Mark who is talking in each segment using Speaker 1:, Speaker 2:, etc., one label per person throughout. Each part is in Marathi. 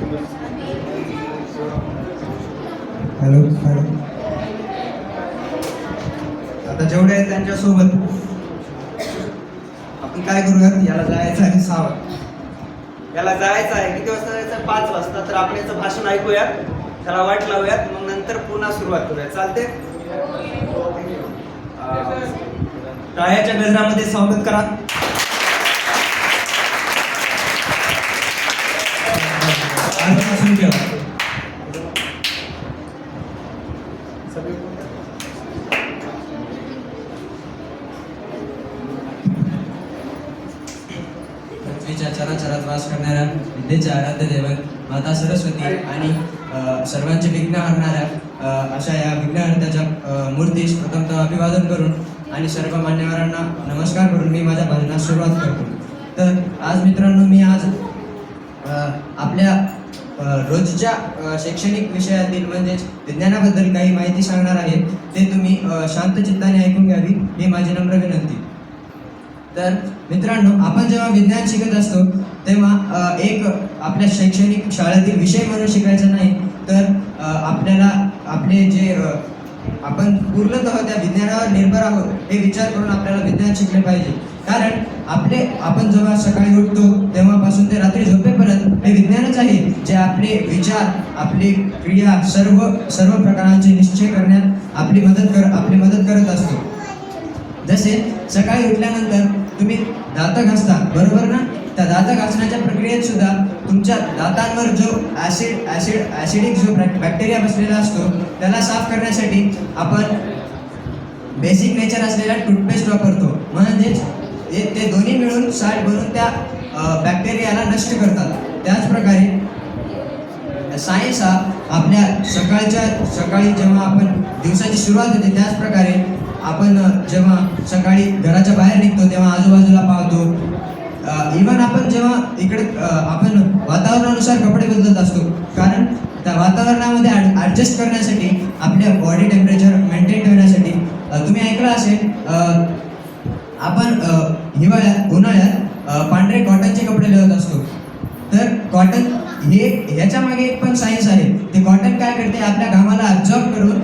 Speaker 1: हॅलो हॅलो आता जेवढे आहेत त्यांच्यासोबत आपण काय करूयात? याला जायचं आहे सहा वाजता. याला जायचं आहे. किती वाजता जायचं पाच वाजता. तर आपण याचं भाषण ऐकूयात. त्याला वाट लावूयात. मग नंतर पुन्हा सुरुवात करूया चालते टाळ्याच्या गजरामध्ये स्वागत करा.
Speaker 2: पृथ्वीच्या चराचरात वास करणाऱ्या विद्येच्या आराध्य दैवत माता सरस्वती आणि सर्वांचे विघ्न हरणाऱ्या अशा या विघ्नहर्त्याच्या मूर्तीस प्रथमतः अभिवादन करून आणि सर्व मान्यवरांना नमस्कार करून मी माझ्या भजनास सुरुवात करतो. तर आज मित्रांनो मी आज आपल्या रोजच्या शैक्षणिक विषयातील म्हणजेच विज्ञानाबद्दल काही माहिती सांगणार आहे ते तुम्ही शांत चित्ताने ऐकून घ्यावी ही माझी नम्र विनंती. तर मित्रांनो आपण जेव्हा विज्ञान शिकत असतो तेव्हा एक आपल्या शैक्षणिक शाळेतील विषय म्हणून शिकायचा नाही तर आपल्याला आपले जे आपण पूर्णतः त्या विज्ञानावर निर्भर आहोत हे विचार करून आपल्याला विज्ञान शिकले पाहिजे. कारण आपले आपण जेव्हा सकाळी उठतो तेव्हापासून ते रात्री झोपेपर्यंत हे विज्ञानच आहे जे आपले विचार आपली क्रिया सर्व सर्व प्रकारांचे निश्चय करण्यात आपली मदत कर आपली मदत करत असतो. जसे सकाळी उठल्यानंतर तुम्ही दात घासता बरोबर ना? त्या दात घासण्याच्या प्रक्रियेत सुद्धा तुमच्या दातांवर जो ॲसिड ॲसिड ॲसिडिक जो बॅक्टेरिया बसलेला असतो त्याला साफ करण्यासाठी आपण बेसिक नेचर असलेला टूथपेस्ट वापरतो. म्हणजेच ते दोन्ही मिळून साठ भरून त्या बॅक्टेरियाला नष्ट करतात. त्याचप्रकारे सायन्स हा आपल्या सकाळच्या सकाळी जेव्हा आपण दिवसाची सुरुवात होते त्याचप्रकारे आपण जेव्हा सकाळी घराच्या बाहेर निघतो तेव्हा आजूबाजूला पाहतो. इवन आपण जेव्हा इकडे आपण वातावरणानुसार कपडे बदलत असतो कारण त्या वातावरणामध्ये ॲडजस्ट करण्यासाठी आपल्या बॉडी टेम्परेचर मेंटेन ठेवण्यासाठी तुम्ही ऐकलं असेल आपण हिवाळ्यात उन्हाळ्यात पांढरे कॉटनचे कपडे लिहत असतो. तर कॉटन हे ह्याच्या मागे एक पण सायन्स आहे. ते कॉटन काय करते? आपल्या घामाला अब्झॉर्ब करून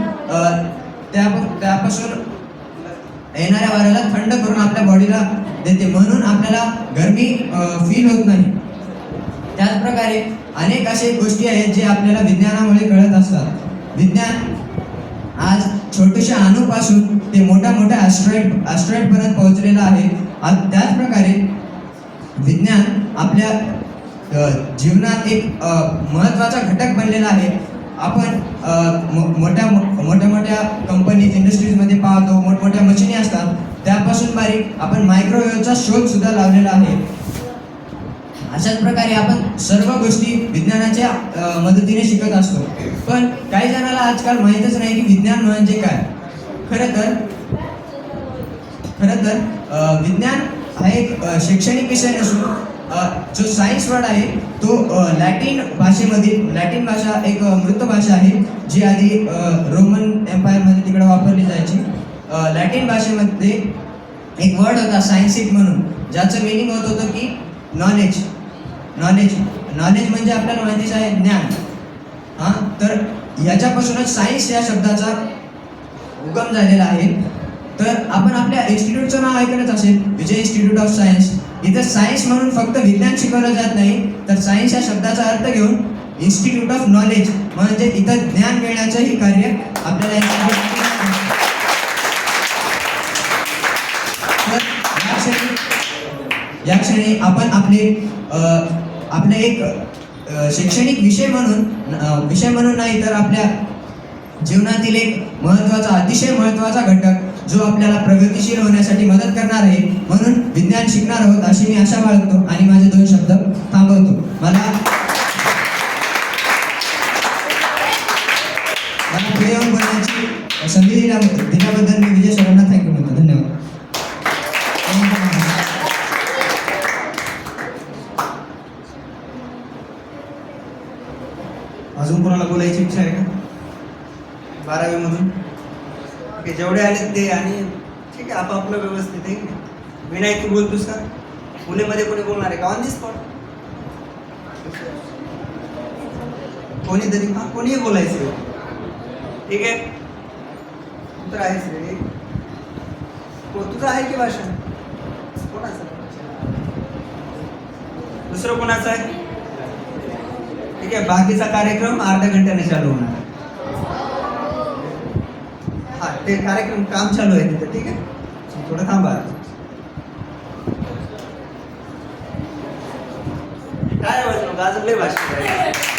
Speaker 2: त्या त्यापासून येणाऱ्या वाऱ्याला थंड करून आपल्या बॉडीला देते. म्हणून आपल्याला गरमी फील होत नाही. त्याचप्रकारे अनेक असे गोष्टी आहेत जे आपल्याला विज्ञानामुळे कळत असतात. विज्ञान आज छोट्याशा अणूपासून ते मोठ्या मोठ्या ॲस्ट्रॉइड ॲस्ट्रॉइडपर्यंत पोहोचलेलं आहे. आज त्याचप्रकारे विज्ञान आपल्या जीवनात एक महत्त्वाचा घटक बनलेला आहे. आपण मो- मोठ्या मोठ्या मोठ्या कंपनीज इंडस्ट्रीजमध्ये पाहतो. मोठमोठ्या त्यापासून बारीक आपण मायक्रोवेव्हचा शोध सुद्धा लावलेला आहे. अशाच प्रकारे आपण सर्व गोष्टी विज्ञानाच्या मदतीने शिकत असतो. पण काही जणाला आजकाल माहीतच नाही की विज्ञान म्हणजे काय. खरं तर खरं तर विज्ञान हा एक शैक्षणिक विषय नसून जो सायन्स वर्ड आहे तो लॅटिन भाषेमधील लॅटिन भाषा एक मृत भाषा आहे जी आधी रोमन एम्पायरमध्ये तिकडे वापरली जायची. लॅटिन भाषेमध्ये एक वर्ड होता सायन्सिक म्हणून ज्याचं मिनिंग होत होतं की नॉलेज नॉलेज नॉलेज म्हणजे आपल्याला माहितीच आहे ज्ञान. हां? तर याच्यापासूनच सायन्स या शब्दाचा उगम झालेला आहे. तर आपण आपल्या इन्स्टिट्यूटचं नाव ऐकलंच असेल विजय इन्स्टिट्यूट ऑफ सायन्स इथं सायन्स म्हणून फक्त विज्ञान शिकवलं जात नाही तर सायन्स या शब्दाचा अर्थ घेऊन इन्स्टिट्यूट ऑफ नॉलेज म्हणजे इथं ज्ञान मिळण्याचंही कार्य आपल्याला या क्षणी आपण आपले आपले एक शैक्षणिक विषय म्हणून विषय म्हणून नाही तर आपल्या जीवनातील एक महत्त्वाचा अतिशय महत्त्वाचा घटक जो आपल्याला प्रगतिशील होण्यासाठी मदत करणार आहे म्हणून विज्ञान शिकणार आहोत अशी मी आशा बाळगतो आणि माझे दोन शब्द थांबवतो. मला मला पुढे येऊन बोलण्याची संधी दिल्या दिल्याबद्दल मी विजय
Speaker 1: अजून कोणाला बोलायची इच्छा आहे का? बारावीमधून? ओके जेवढे आले ते आणि ठीक आहे आपापलं व्यवस्थित आहे. की नाही? विनायक तू बोलतोस का? पुणेमध्ये कोणी बोलणार आहे का? ऑन दी स्पॉट कोणीतरी हा कोणीही बोलायचं ठीक आहे? तू तर आहेस रे. हो तुझं आहे की भाषण? कोणाचं? दुसरं कोणाचं आहे? ठीक आहे बाकीचा कार्यक्रम अर्ध्या घंट्याने चालू होणार. हा ते कार्यक्रम काम चालू आहे तिथे ठीक आहे? थोडं थांबा. काय वाजलं अजून लय भाषण